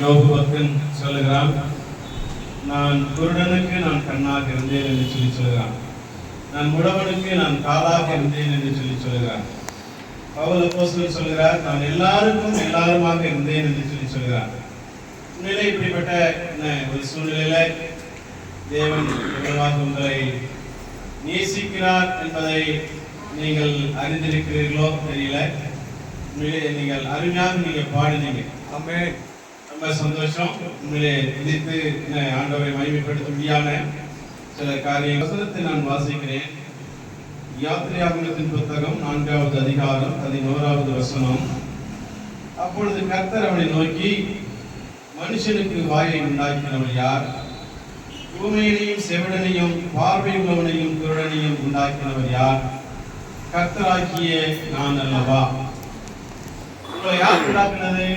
யோபு பக்தன் சொல்லுகிறான் நான் குருடனுக்கு நான் கண்ணாக இருந்தேன் என்று சொல்லி சொல்கிறான் நான் முடவனுக்கு நான் காலாக இருந்தேன் என்று சொல்லி சொல்கிறான் பவுல் அப்போஸ்தலன் சொல்கிறார் நான் எல்லாருக்கும் எல்லாருமாக இருந்தேன் என்று சொல்லி சொல்கிறார் உண்மையிலே இப்படிப்பட்ட என்ன ஒரு சூழ்நிலையில தேவன் எவ்வளவாக உங்களை நேசிக்கிறார் என்பதை நீங்கள் அறிந்திருக்கிறீர்களோ தெரியல. நீங்கள் அருமையாக நீங்கள் பாடினீங்க. ஆமென் ரொம்ப சந்தோஷம். உண்மையிலே விதித்து ஆண்டவரை மகிமைப்படுத்த முடியாத சில காரிய வசனத்தை நான் வாசிக்கிறேன். யாத்திரையாகமத்தின் புத்தகம் நான்காவது அதிகாரம் பதினோராவது வசனம். அப்பொழுது கர்த்தர் அவனை நோக்கி மனுஷனுக்கு வாயை உண்டாக்கினவன் யார்? ஊமையனையும் செவிடனையும் பார்வை உள்ளவனையும் குருடனையும் உண்டாக்கினவர் யார்? கர்த்தராக்கிய நான் அல்லவா? உங்களை யார் உண்டாக்கினது?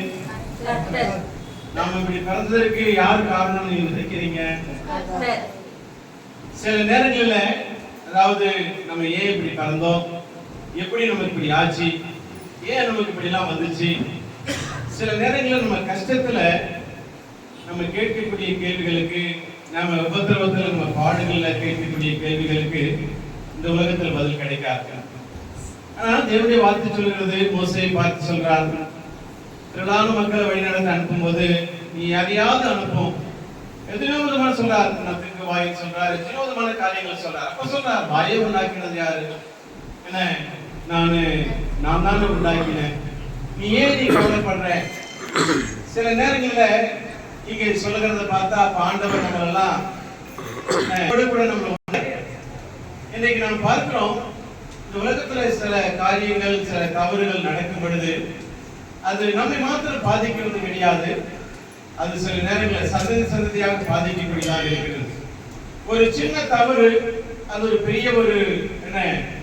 நாம இப்படி பிறந்ததற்கு யார் காரணம் நீங்க நினைக்கிறீங்க? சில நேரங்கள்ல அதாவது நம்ம ஏன் இப்படி பிறந்தோம்? எப்படி நமக்கு இப்படி ஆச்சு? ஏன் நமக்கு இப்படி எல்லாம் வந்துச்சு? சில நேரங்கள்ல நம்ம கஷ்டத்துல நம்ம கேட்கக்கூடிய கேள்விகளுக்கு நாம உபத்திரவத்துல நம்ம பாடுகள்ல கேட்கக்கூடிய கேள்விகளுக்கு இந்த உலகத்துல பதில் கிடைக்காது. ஆனா தேவனுடைய வார்த்தை சொல்கிறது மோசையை பார்த்து சொல்றார். திரளான மக்களை வழிநடத்த அனுப்பும்போது நீ யாரையாவது அனுப்பும். எத்தனையோ விதமான சொல்றார். நம்பிக்கை வாயை சொல்றார். எத்தனையோ விதமான காரியங்கள் சொல்றார். அப்ப சொல்றார் வாயை உண்டாக்கினது யாரு? என்ன? நானு. நான் தானே உண்டாக்கினேன். நீ ஏன் நீ கவலைப்படுற? சில நேரங்கள்ல இங்க சொல்லுகிறத பார்த்தா அப்ப ஆண்டவர் நம்மளெல்லாம் கூட நம்மள இன்னைக்கு நாம் பார்க்கிறோம் இந்த உலகத்துல சில காரியங்கள் சில தவறுகள் நடக்கும் பொழுது அது நம்மை மாத்திரம் பாதிக்கிறது கிடையாது. அது சில நேரங்களில் சந்ததி சந்ததியாக பாதிக்கக்கூடியதாக இருக்கிறது. ஒரு சின்ன தவறு அது ஒரு பெரிய ஒரு என்ன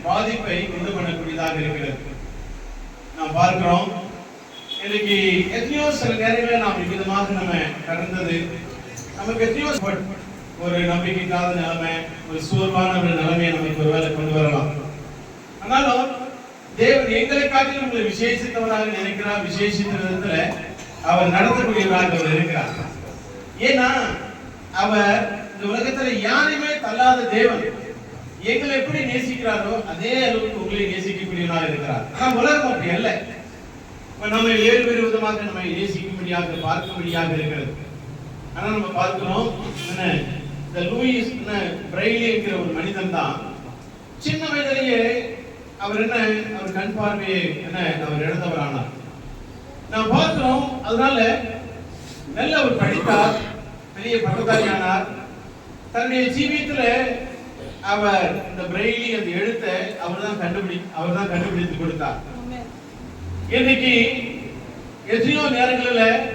பாதிப்பை உண்டு பண்ணக்கூடியதாக இருக்கிறது. நாம் பார்க்கிறோம் இன்னைக்கு எத்தனையோ சில நேரங்களில் நாம் விதமாக நம்ம கடந்தது. நமக்கு எத்தனையோ ஒரு ஒரு நம்பிக்கைக்காத நிலைமை ஒரு சோர்வான ஒரு நிலைமையை நமக்கு ஒருவேளை கொண்டு வரலாம். ஆனாலும் தேவன் எங்களை காட்டிலும் உங்களை விசேஷித்தவராக நினைக்கிறார் விசேஷித்த விதத்துல அவர் நடத்தக்கூடியவராக அவர் இருக்கிறார். ஏன்னா அவர் இந்த உலகத்துல யாரையுமே தள்ளாத தேவன். எங்களை எப்படி நேசிக்கிறாரோ அதே அளவுக்கு உங்களை நேசிக்கக்கூடியவராக இருக்கிறார். ஆனா உலகம் அப்படி அல்ல. இப்ப நம்ம வேறு வேறு விதமாக நம்மை நேசிக்கும்படியாக பார்க்கும்படியாக இருக்கிறது. ஆனா நம்ம பார்க்கிறோம் என்ன இந்த லூயிஸ் என்ன பிரெய்லி என்கிற ஒரு மனிதன் தான். சின்ன வயதிலேயே அவர் என்ன அவர் கண் பார்வையை என்ன அவர் இழந்தவர் ஆனார் நான் பார்க்கிறோம் அதனால நல்ல ஒரு படித்தார் பெரிய பட்டதாரி ஆனார் தன்னுடைய ஜீவியத்துல அவர் இந்த பிரெய்லி அந்த எழுத்தை அவர் தான் கண்டுபிடி அவர் தான் கண்டுபிடித்து கொடுத்தார். இன்னைக்கு எத்தனையோ நேரங்களில்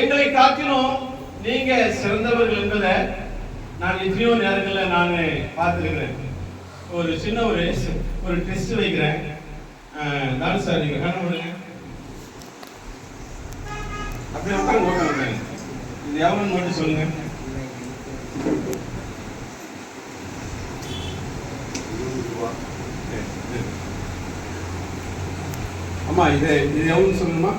எங்களை காட்டிலும் நீங்க சிறந்தவர்கள் என்பதை நான் எத்தனையோ நேரங்களில் நான் பார்த்துருக்கிறேன். ஒரு சின்ன ஒரு ஒரு டெஸ்ட் வைக்கிறேன். தானு சார் நீங்கள் கண்ண உட்காந்து இது மட்டும் சொல்லுங்க. அம்மா இது இது எவ்வளவு சொல்லுமா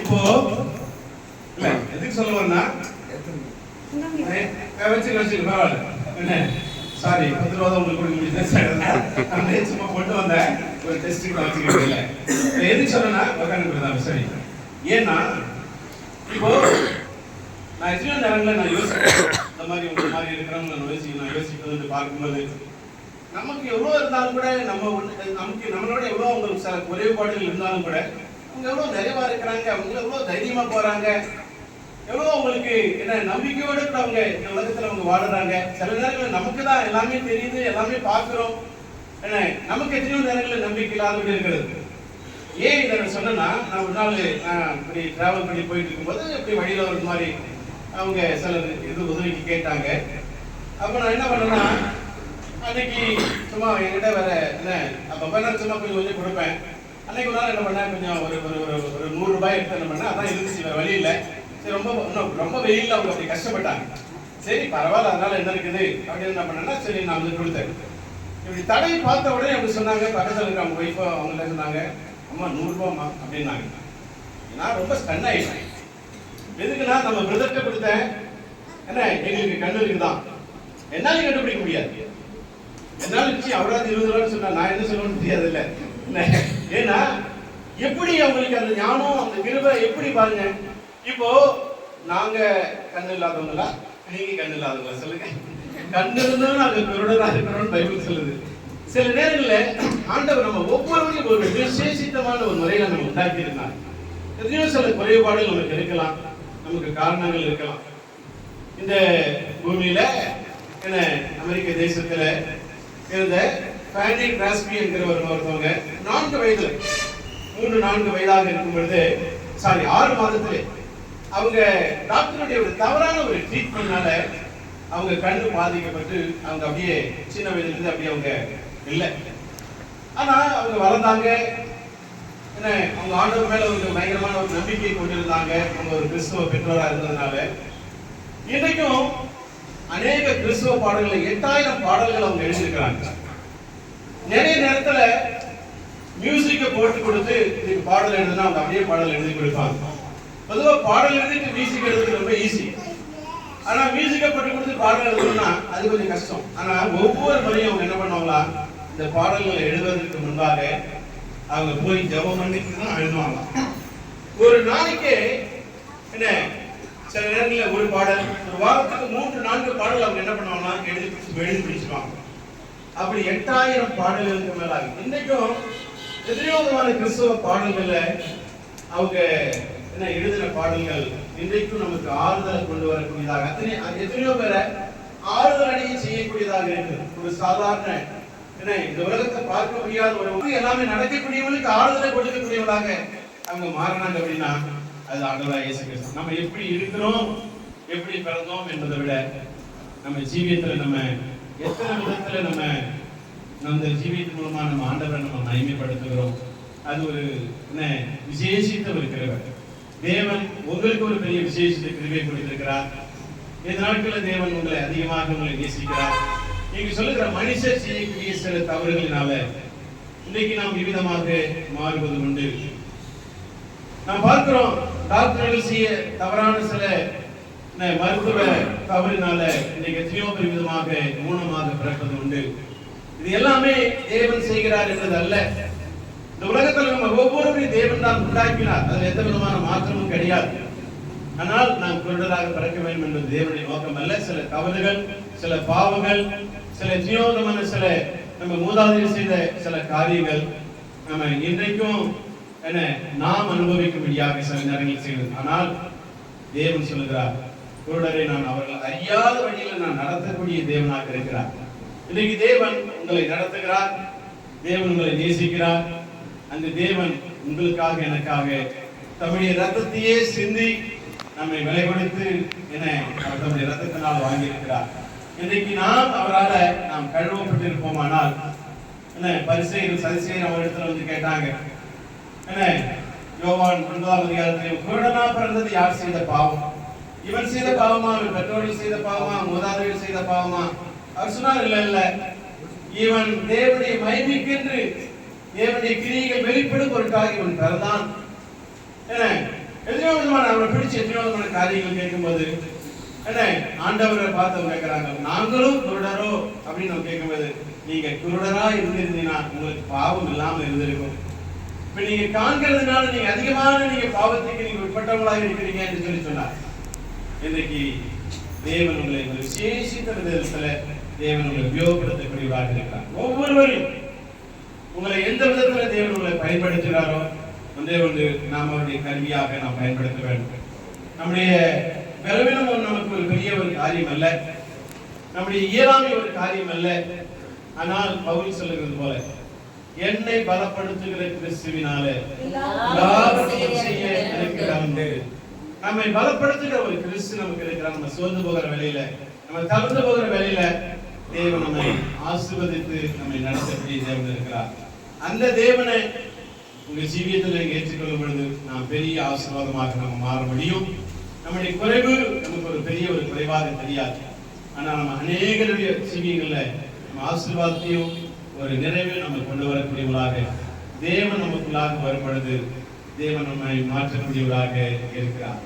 இப்போ இல்ல எதுக்கு சொல்ல வரேன்னா வச்சு வச்சு பரவாயில்ல. சாரி பத்து ரூபா உங்களுக்கு கொடுக்க முடியுது நான் சும்மா கொண்டு வந்தேன். ஒரு டெஸ்ட் கூட வச்சுக்கிட்டு எது எதுக்கு சொன்னா உட்காந்து சரி. ஏன்னா இப்போ நான் எத்தனையோ நேரங்களில் நான் யோசிக்கிறேன். இந்த மாதிரி உங்க மாதிரி இருக்கிறவங்க நான் யோசிக்கணும் நான் யோசிக்கிறது பார்க்கும்போது நமக்கு எவ்வளோ இருந்தாலும் கூட நம்ம ஒண்ணு- நமக்கு நம்மளோட எவ்வளோ அவங்களுக்கு சில குறைபாடுகள் இருந்தாலும் கூட அவங்க எவ்வளோ நிறைவா இருக்கிறாங்க அவங்க எவ்வளோ தைரியமா போறாங்க எவ்வளோ அவங்களுக்கு என்ன நம்பிக்கையோடு கூட அவங்க இந்த உலகத்தில் அவங்க வாழுறாங்க? சில நேரங்களில் நமக்கு தான் எல்லாமே தெரியுது எல்லாமே பார்க்குறோம். என்ன நமக்கு எத்தனையோ நேரங்களில் நம்பிக்கை இல்லாத இருக்கிறது. ஏன் இதை நான் சொன்னேன்னா நான் ஒரு நாள் நான் இப்படி டிராவல் பண்ணி போயிட்டு இருக்கும்போது இப்படி வழியில் ஒரு மாதிரி அவங்க சில இது உதவிக்கு கேட்டாங்க. அப்போ நான் என்ன பண்ணேன்னா அன்னைக்கு சும்மா என்கிட்ட வேற என்ன அப்போ நான் சும்மா கொஞ்சம் கொஞ்சம் கொடுப்பேன். அன்னைக்கு ஒரு நாள் என்ன பண்ணேன் கொஞ்சம் ஒரு ஒரு ஒரு ஒரு நூறு ரூபாய் எடுத்து என்ன பண்ணேன் அதான் இருந்துச்சு வேறு வழி இல்லை. சரி ரொம்ப ரொம்ப வெயில்ல அவங்க அப்படி கஷ்டப்பட்டாங்க. சரி பரவாயில்ல அதனால என்ன இருக்குது? அப்படின்னு என்ன பண்ணேன்னா சரி நான் வந்து கொடுத்தேன் இப்படி தடையை பார்த்த உடனே அப்படி சொன்னாங்க. பக்கத்தில் இருக்கிற அவங்க ஒய்ஃபோ அவங்க சொன்னாங்க அம்மா நூறுரூபாம்மா அப்படின்னாங்க. நான் ரொம்ப ஸ்டன் ஆயிட்டேன் எதுக்குன்னா நம்ம பிரதர்கிட்ட கொடுத்தேன். என்ன எங்களுக்கு கண்ணு இருக்குதான் என்னாலும் கண்டுபிடிக்க முடியாது. என்னால நிச்சயம் அவராது இருபது ரூபான்னு சொன்னா நான் என்ன சொல்லணும்னு தெரியாது இல்லை ஏன்னா எப்படி அவங்களுக்கு அந்த ஞானம் அந்த கிருபை எப்படி பாருங்க? இப்போ நாங்க கண்ணு இல்லாதவங்களா? நீங்க கண்ணு இல்லாதவங்களா சொல்லுங்க. கண்ணு இருந்தாலும் நாங்க குருடரா இருக்கிறோம் பைபிள் சொல்லுது. சில நேரங்களில் ஆண்டவர் நம்ம ஒவ்வொருவரையும் ஒரு விசேஷித்தமான ஒரு முறையில நம்ம உண்டாக்கி இருந்தாங்க எத்தனையோ சில குறைபாடுகள் நமக்கு இருக்கலாம். நமக்கு காரணங்கள் இருக்கலாம். இந்த பூமியில என்ன அமெரிக்க தேசத்துல இருந்த ஃபேனி கிராஸ்பி என்கிற ஒரு ஒருத்தவங்க நான்கு வயதுல மூன்று நான்கு வயதாக இருக்கும் பொழுது சாரி ஆறு மாதத்திலே அவங்க டாக்டருடைய ஒரு தவறான ஒரு ட்ரீட்மெண்ட்னால அவங்க கண்ணு பாதிக்கப்பட்டு அவங்க அப்படியே சின்ன வயதுல இருந்து அப்படியே அவங்க இல்லை. ஆனா அவங்க வளர்ந்தாங்க. என்ன அவங்க ஆண்டவர் மேல ஒரு பயங்கரமான ஒரு நம்பிக்கை கொண்டிருந்தாங்க. அவங்க ஒரு கிறிஸ்துவ பெற்றோரா இருந்ததுனால. இன்றைக்கும் அநேக கிறிஸ்துவ பாடல்களை எட்டாயிரம் பாடல்கள் அவங்க எழுதியிருக்கிறாங்க. நிறைய நேரத்துல மியூசிக்கை போட்டு கொடுத்து இதுக்கு பாடல் எழுதுனா அவங்க அப்படியே பாடல் எழுதி கொடுப்பாங்க. பொதுவாக பாடல் எழுதிட்டு மியூசிக் எழுதுறது ரொம்ப ஈஸி ஆனா மியூசிக்கை பட்டு கொடுத்து பாடல் எழுதணும்னா அது கொஞ்சம் கஷ்டம். ஆனா ஒவ்வொரு முறையும் அவங்க என்ன பண்ணுவாங்களா? இந்த பாடல்களை எழுதுவதற்கு முன்பாக அவங்க போய் ஜெபம் பண்ணிட்டு தான் எழுதுவாங்க ஒரு நாளைக்கு என்ன சில நேரங்களில் ஒரு பாடல் ஒரு வாரத்துக்கு மூன்று நான்கு பாடல் அவங்க என்ன பண்ணுவாங்கன்னா எழுதி பிடிச்சி எழுதி பிடிச்சிருவாங்க. அப்படி எட்டாயிரம் பாடல்களுக்கு மேலாகும் இன்றைக்கும் எத்தனையோ விதமான கிறிஸ்தவ பாடல்களை அவங்க என்ன எழுதின பாடல்கள் இன்றைக்கும் நமக்கு ஆறுதலை கொண்டு வரக்கூடியதாக. அத்தனை எத்தனையோ பேரை ஆறுதல் அடைய செய்யக்கூடியதாக இருக்கு ஒரு சாதாரண என்ன இந்த உலகத்தை பார்க்க முடியாத ஒரு எல்லாமே நடக்கக்கூடியவங்களுக்கு ஆறுதலை கொடுக்கக்கூடியவர்களாக அவங்க மாறினாங்க அப்படின்னா அது ஆண்டவராக இயேசு கிறிஸ்து. நம்ம எப்படி இருக்கிறோம் எப்படி பிறந்தோம் என்பதை விட நம்ம ஜீவியத்துல நம்ம எத்தனை விதத்துல நம்ம நம்ம ஜீவியத்தின் மூலமா நம்ம ஆண்டவரை நம்ம மகிமைப்படுத்துகிறோம். அது ஒரு என்ன விசேஷித்த ஒரு கிருபை தேவன் உங்களுக்கு ஒரு பெரிய விசேஷத்தை கிருபை கொடுத்திருக்கிறார். இந்த நாட்களில் தேவன் உங்களை அதிகமாக உங்களை நேசிக்கிறார். நீங்க சொல்லுகிற மனுஷர் செய்யக்கூடிய சில தவறுகளினால இன்னைக்கு நாம் விவிதமாக மாறுவது உண்டு. நாம் பார்க்கிறோம் டாக்டர்கள் செய்ய தவறான சில மருத்துவ தவறினால இன்னைக்கு எத்தனையோ விதமாக ஊனமாக பிறப்பது உண்டு. இது எல்லாமே தேவன் செய்கிறார் என்பது அல்ல. இந்த உலகத்தில் நம்ம ஒவ்வொருவரையும் தேவன் தான் உண்டாக்கினார். அதில் எந்த விதமான மாற்றமும் கிடையாது. ஆனால் நாம் குருடராக பிறக்க வேண்டும் என்பது தேவனுடைய நோக்கம் அல்ல. சில தவறுகள் சில பாவங்கள் சில ஜீவனமான சில நம்ம மூதாதையர் செய்த சில காரியங்கள் நம்ம இன்றைக்கும் என்ன நாம் அனுபவிக்கும்படியாக சில நேரங்களில் செய்வது. ஆனால் தேவன் சொல்லுகிறார் குருடரை நான் அவர்கள் அறியாத வழியில் நான் நடத்தக்கூடிய தேவனாக இருக்கிறார். இன்னைக்கு தேவன் உங்களை நடத்துகிறார். தேவன் உங்களை நேசிக்கிறார். அந்த தேவன் உங்களுக்காக எனக்காக தம்முடைய ரத்தத்தையே சிந்தி நம்மை விலை கொடுத்து என அவர் தம்முடைய ரத்தத்தினால் வாங்கியிருக்கிறார். இன்றைக்கு நாம் அவரால நாம் கழுவப்பட்டிருப்போமானால் என்ன பரிசெயர் சதிசெயர் அவரிடத்துல வந்து கேட்டாங்க. என்ன யோவான் ஒன்பதாம் அதிகாரத்தில் குருடனா பிறந்தது யார் செய்த பாவம்? இவன் செய்த பாவமா? இவன் பெற்றோர்கள் செய்த பாவமா? மூதாதையர் செய்த பாவமா? அவர் சொன்னார் இல்ல இல்ல. இவன் தேவனுடைய மகிமைக்கென்று தேவனுடைய கிரியைகள் வெளிப்படும் பொருட்டாக இவன் பிறந்தான் என்ன? எத்தனையோ விதமான அவரை பிடிச்சு எத்தனையோ விதமான காரியங்கள் கேட்கும்போது என்ன? ஆண்டவரை பார்த்து அவங்க கேட்கிறாங்க நாங்களும் குருடரோ? அப்படின்னு அவங்க கேட்கும்போது நீங்க குருடரா இருந்திருந்தீங்கன்னா உங்களுக்கு பாவம் இல்லாம இருந்திருக்கும். இப்ப நீங்க காண்கிறதுனால நீங்க அதிகமான நீங்க பாவத்துக்கு நீங்க உட்பட்டவங்களாக இருக்கிறீங்க என்று சொல்லி சொன்னார். இன்றைக்கு தேவன் உங்களை விசேஷித்த விதத்துல தேவன் உங்களை உபயோகப்படுத்தக்கூடியவராக இருக்கிறார். ஒவ்வொருவரும் உங்களை எந்த விதத்துல தேவன் உங்களை பயன்படுத்துகிறாரோ வந்து ஒன்று நாம் அவருடைய கருவியாக நாம் பயன்படுத்த வேண்டும். நம்முடைய பலவீனம் ஒரு நமக்கு ஒரு பெரிய ஒரு காரியம் அல்ல. நம்முடைய இயலாமை ஒரு காரியம் அல்ல. ஆனால் பவுல் சொல்லுகிறது போல என்னை பலப்படுத்துகிற கிறிஸ்துவினாலே எல்லாவற்றையும் செய்ய எனக்கு உண்டு. நம்மை பலப்படுத்துகிற ஒரு கிறிஸ்து நமக்கு இருக்கிறார். நம்ம சோர்ந்து போகிற வேலையில நம்ம தளர்ந்து போகிற வேலையில தேவன் நம்மை ஆசிர்வதித்து நம்மை நடத்தக்கூடிய தேவன் இருக்கிறார். அந்த தேவனை உங்க ஜீவியத்தில் ஏற்றுக்கொள்ளும் பொழுது நாம் பெரிய ஆசீர்வாதமாக நம்ம மாற முடியும். நம்முடைய குறைவு நமக்கு ஒரு பெரிய ஒரு குறைவாக தெரியாது. ஆனா நம்ம அநேகருடைய ஜீவியங்கள்ல நம்ம ஆசீர்வாதத்தையும் ஒரு நிறைவில் நம்ம கொண்டு வரக்கூடியவர்களாக தேவன் நமக்குள்ளாக வரும் பொழுது தேவன் நம்மை மாற்றக்கூடியவராக இருக்கிறார்.